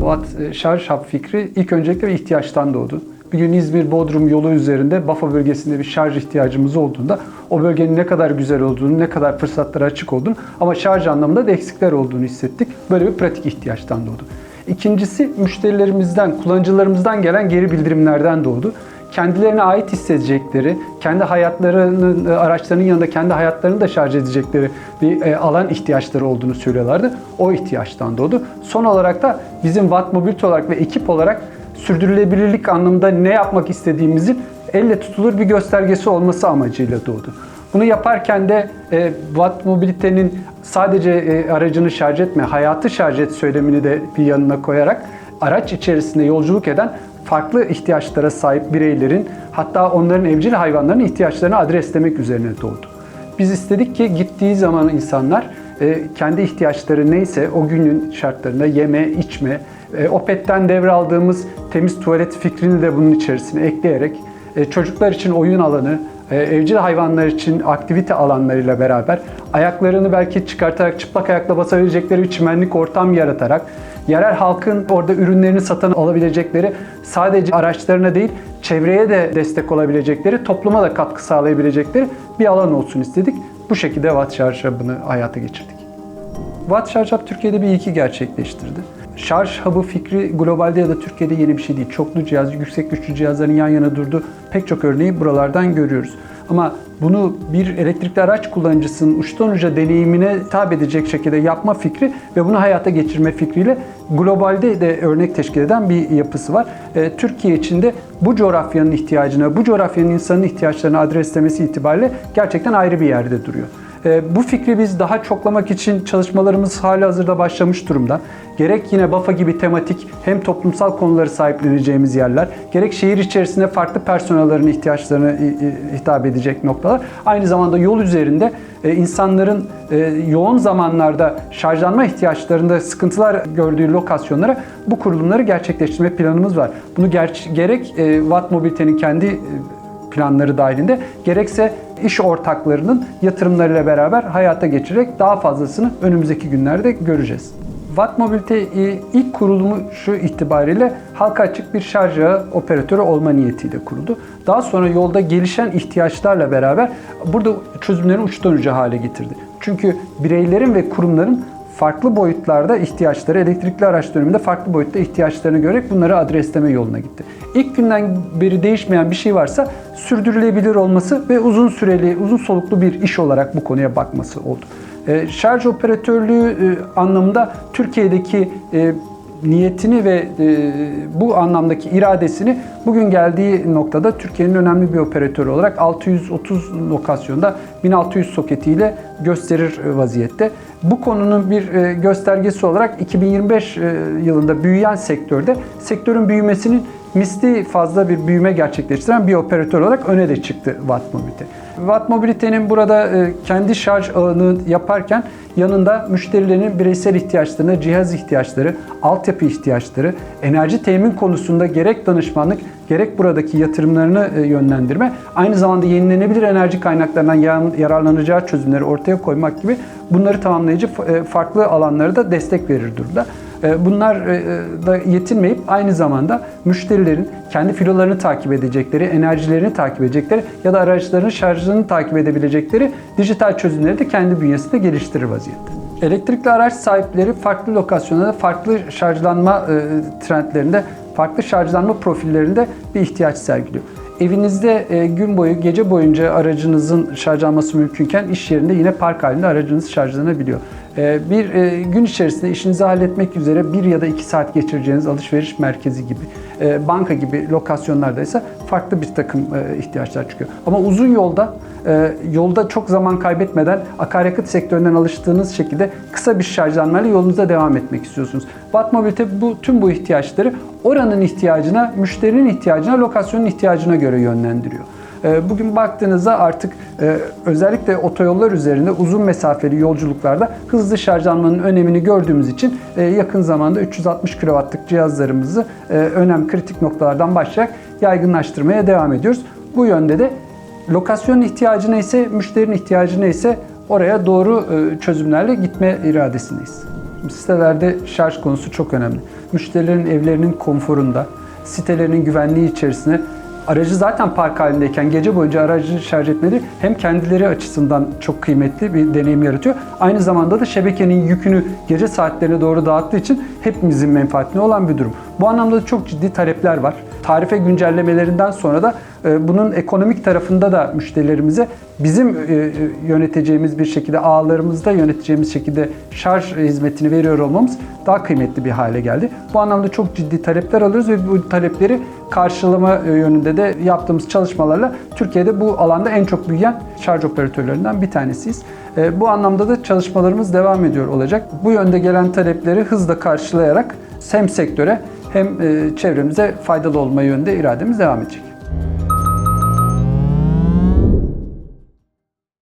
Watt e, şarj hub fikri ilk öncelikle bir ihtiyaçtan doğdu. Bir gün İzmir-Bodrum yolu üzerinde Bafa bölgesinde bir şarj ihtiyacımız olduğunda o bölgenin ne kadar güzel olduğunu, ne kadar fırsatlara açık olduğunu ama şarj anlamında da eksikler olduğunu hissettik. Böyle bir pratik ihtiyaçtan doğdu. İkincisi müşterilerimizden, kullanıcılarımızdan gelen geri bildirimlerden doğdu. Kendilerine ait hissedecekleri, kendi hayatlarının, e, araçlarının yanında kendi hayatlarını da şarj edecekleri bir e, alan ihtiyaçları olduğunu söylüyorlardı. O ihtiyaçtan doğdu. Son olarak da bizim Watt Mobility olarak ve ekip olarak sürdürülebilirlik anlamında ne yapmak istediğimizin elle tutulur bir göstergesi olması amacıyla doğdu. Bunu yaparken de e, Watt Mobility'nin sadece e, aracını şarj etme, hayatı şarj et söylemini de bir yanına koyarak araç içerisinde yolculuk eden farklı ihtiyaçlara sahip bireylerin hatta onların evcil hayvanların ihtiyaçlarını adreslemek üzerine doğdu. Biz istedik ki gittiği zaman insanlar e, kendi ihtiyaçları neyse o günün şartlarında yeme, içme, e, Opet'ten devraldığımız temiz tuvalet fikrini de bunun içerisine ekleyerek e, çocuklar için oyun alanı, evcil hayvanlar için aktivite alanlarıyla beraber ayaklarını belki çıkartarak çıplak ayakla basabilecekleri bir çimenlik ortam yaratarak yerel halkın orada ürünlerini satın alabilecekleri sadece araçlarına değil çevreye de destek olabilecekleri, topluma da katkı sağlayabilecekleri bir alan olsun istedik. Bu şekilde Watt Şarj Hub'ını hayata geçirdik. Watt Hub Türkiye'de bir ilki gerçekleştirdi. Şarj hub'ı fikri globalde ya da Türkiye'de yeni bir şey değil. Çoklu cihaz, yüksek güçlü cihazların yan yana durduğu pek çok örneği buralardan görüyoruz. Ama bunu bir elektrikli araç kullanıcısının uçtan uca deneyimine hitap edecek şekilde yapma fikri ve bunu hayata geçirme fikriyle globalde de örnek teşkil eden bir yapısı var. E, Türkiye içinde bu coğrafyanın ihtiyacına, bu coğrafyanın insanın ihtiyaçlarını adreslemesi itibariyle gerçekten ayrı bir yerde duruyor. E, bu fikri biz daha çoklamak için çalışmalarımız hali hazırda başlamış durumda. Gerek yine BAFA gibi tematik hem toplumsal konuları sahipleneceğimiz yerler, gerek şehir içerisinde farklı personellerin ihtiyaçlarına hitap edecek noktalar. Aynı zamanda yol üzerinde e, insanların e, yoğun zamanlarda şarjlanma ihtiyaçlarında sıkıntılar gördüğü lokasyonlara bu kurulumları gerçekleştirme planımız var. Bunu ger- gerek e, Watt Mobility'nin kendi planları dahilinde gerekse iş ortaklarının yatırımlarıyla beraber hayata geçirerek daha fazlasını önümüzdeki günlerde göreceğiz. Watt Mobility ilk kurulumu şu itibariyle halka açık bir şarj ağı operatörü olma niyetiyle kuruldu. Daha sonra yolda gelişen ihtiyaçlarla beraber burada çözümlerin uçtan uca hale getirdi. Çünkü bireylerin ve kurumların farklı boyutlarda ihtiyaçları, elektrikli araç döneminde farklı boyutta ihtiyaçlarını görerek bunları adresleme yoluna gitti. İlk günden beri değişmeyen bir şey varsa sürdürülebilir olması ve uzun süreli, uzun soluklu bir iş olarak bu konuya bakması oldu. E, şarj operatörlüğü e, anlamında Türkiye'deki e, niyetini ve e, bu anlamdaki iradesini bugün geldiği noktada Türkiye'nin önemli bir operatörü olarak 630 lokasyonda 1600 soketiyle gösterir vaziyette. Bu konunun bir e, göstergesi olarak 2025 e, yılında büyüyen sektörde sektörün büyümesinin misli fazla bir büyüme gerçekleştiren bir operatör olarak öne de çıktı Watt Mobility. Watt Mobility'nin burada e, kendi şarj ağını yaparken yanında müşterilerin bireysel ihtiyaçlarını, cihaz ihtiyaçları, altyapı ihtiyaçları, enerji temin konusunda gerek danışmanlık gerek buradaki yatırımlarını e, yönlendirme, aynı zamanda yenilenebilir enerji kaynaklarından yararlanacağı çözümleri ortaya koymak gibi bunları tamamlayıcı e, farklı alanlara da destek verir durumda. E, bunlar da yetinmeyip aynı zamanda müşterilerin kendi filolarını takip edecekleri, enerjilerini takip edecekleri ya da araçlarının şarjını takip edebilecekleri dijital çözümleri de kendi bünyesinde geliştirir vaziyette. Elektrikli araç sahipleri farklı lokasyonlarda, farklı şarjlanma trendlerinde farklı şarjlanma profillerinde bir ihtiyaç sergiliyor. Evinizde e, gün boyu, gece boyunca aracınızın şarjlanması mümkünken iş yerinde yine park halinde aracınız şarjlanabiliyor. E, bir e, gün içerisinde işinizi halletmek üzere bir ya da iki saat geçireceğiniz alışveriş merkezi gibi, banka gibi lokasyonlarda ise farklı bir takım ihtiyaçlar çıkıyor. Ama uzun yolda yolda çok zaman kaybetmeden akaryakıt sektöründen alıştığınız şekilde kısa bir şarjlanmayla yolunuza devam etmek istiyorsunuz. Watt Mobility bu, tüm bu ihtiyaçları oranın ihtiyacına, müşterinin ihtiyacına, lokasyonun ihtiyacına göre yönlendiriyor. Ee, bugün baktığınızda artık e, özellikle otoyollar üzerinde uzun mesafeli yolculuklarda hızlı şarjlanmanın önemini gördüğümüz için e, yakın zamanda 360 kW'lık cihazlarımızı e, önem kritik noktalardan başlayarak yaygınlaştırmaya devam ediyoruz. Bu yönde de lokasyonun ihtiyacı neyse, müşterinin ihtiyacı neyse oraya doğru çözümlerle gitme iradesindeyiz. Sitelerde şarj konusu çok önemli. Müşterilerin evlerinin konforunda, sitelerinin güvenliği içerisine aracı zaten park halindeyken gece boyunca aracı şarj etmeleri hem kendileri açısından çok kıymetli bir deneyim yaratıyor. Aynı zamanda da şebekenin yükünü gece saatlerine doğru dağıttığı için hepimizin menfaatine olan bir durum. Bu anlamda da çok ciddi talepler var. Tarife güncellemelerinden sonra da e, bunun ekonomik tarafında da müşterilerimize bizim e, e, yöneteceğimiz bir şekilde ağlarımızda yöneteceğimiz şekilde şarj hizmetini veriyor olmamız daha kıymetli bir hale geldi. Bu anlamda çok ciddi talepler alıyoruz ve bu talepleri karşılama yönünde de yaptığımız çalışmalarla Türkiye'de bu alanda en çok büyüyen şarj operatörlerinden bir tanesiyiz. Bu anlamda da çalışmalarımız devam ediyor olacak. Bu yönde gelen talepleri hızla karşılayarak hem sektöre hem çevremize faydalı olma yönünde irademiz devam edecek.